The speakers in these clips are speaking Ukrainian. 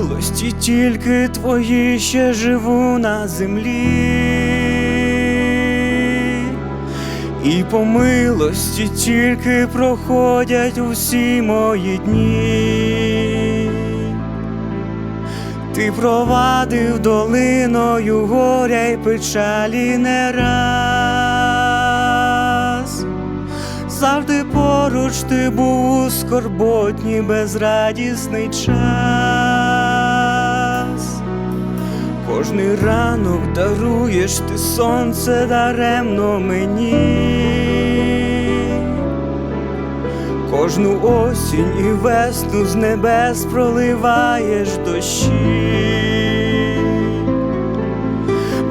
милості тільки твої ще живу на землі, і по милості тільки проходять усі мої дні. Ти провадив долиною горя й печалі не раз. Завжди поруч ти був у скорботній безрадісний час. Кожний ранок даруєш ти сонце даремно мені. Кожну осінь і весну з небес проливаєш дощі.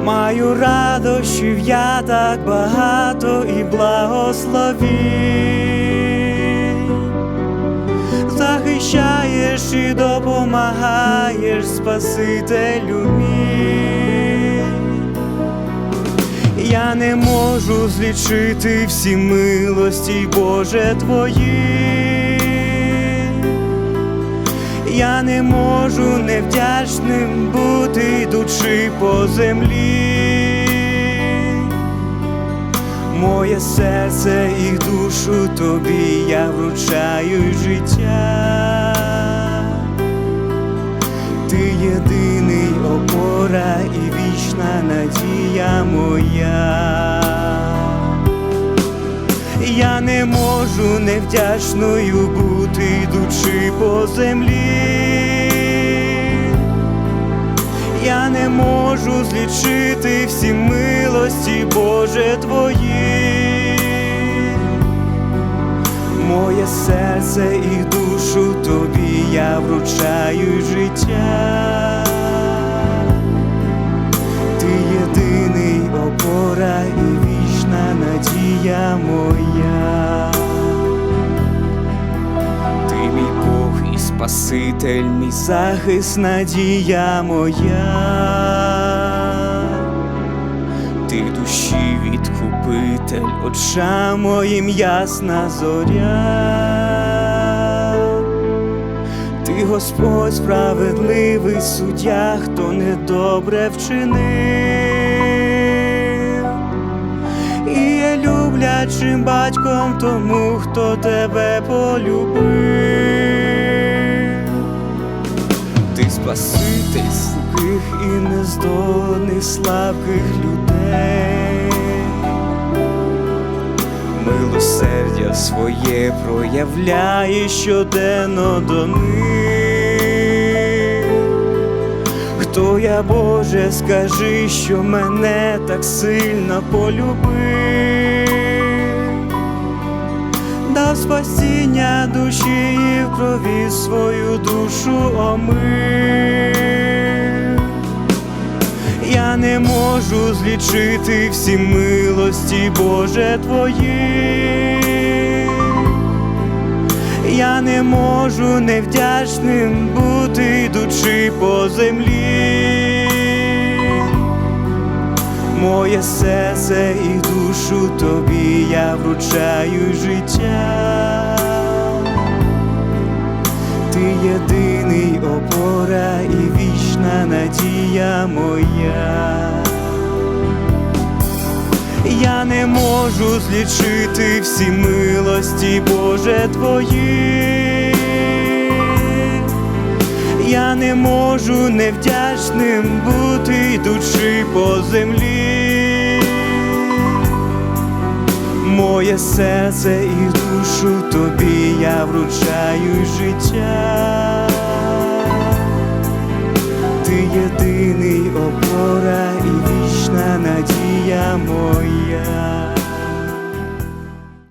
Маю радощів я так багато і благословінь і допомагаєш, Спасителю мій. Я не можу злічити всі милості, Боже Твої. Я не можу невдячним бути, йдучи по землі. Моє серце і душу тобі я вручаю життя. Єдиний опора і вічна надія моя. Я не можу невдячною бути, йдучи по землі. Я не можу злічити всі милості, Боже Твої. Серце і душу тобі я вручаю життя. Ти єдиний опора і вічна надія моя. Ти мій Бог і Спаситель, мій захист, надія моя. Ти душі відкупитель, очам моїм ясна зоря. Ти Господь справедливий суддя, хто недобре вчинив, і є люблячим батьком тому, хто тебе полюбив. Ти спаситель слабких і нездоланих слабких людей. Милосердя своє проявляє щоденно до них. Хто я, Боже, скажи, що мене так сильно полюбив, дав спасіння душі і в крові свою душу омив. Я не можу злічити всі милості, Боже Твої. Я не можу невдячним бути, йдучи по землі. Моє серце і душу тобі я вручаю життя. Надія моя. Я не можу злічити всі милості, Боже Твої. Я не можу невдячним бути, йдучи по землі. Моє серце і душу тобі я вручаю життя. Єдиний опора і вічна надія моя.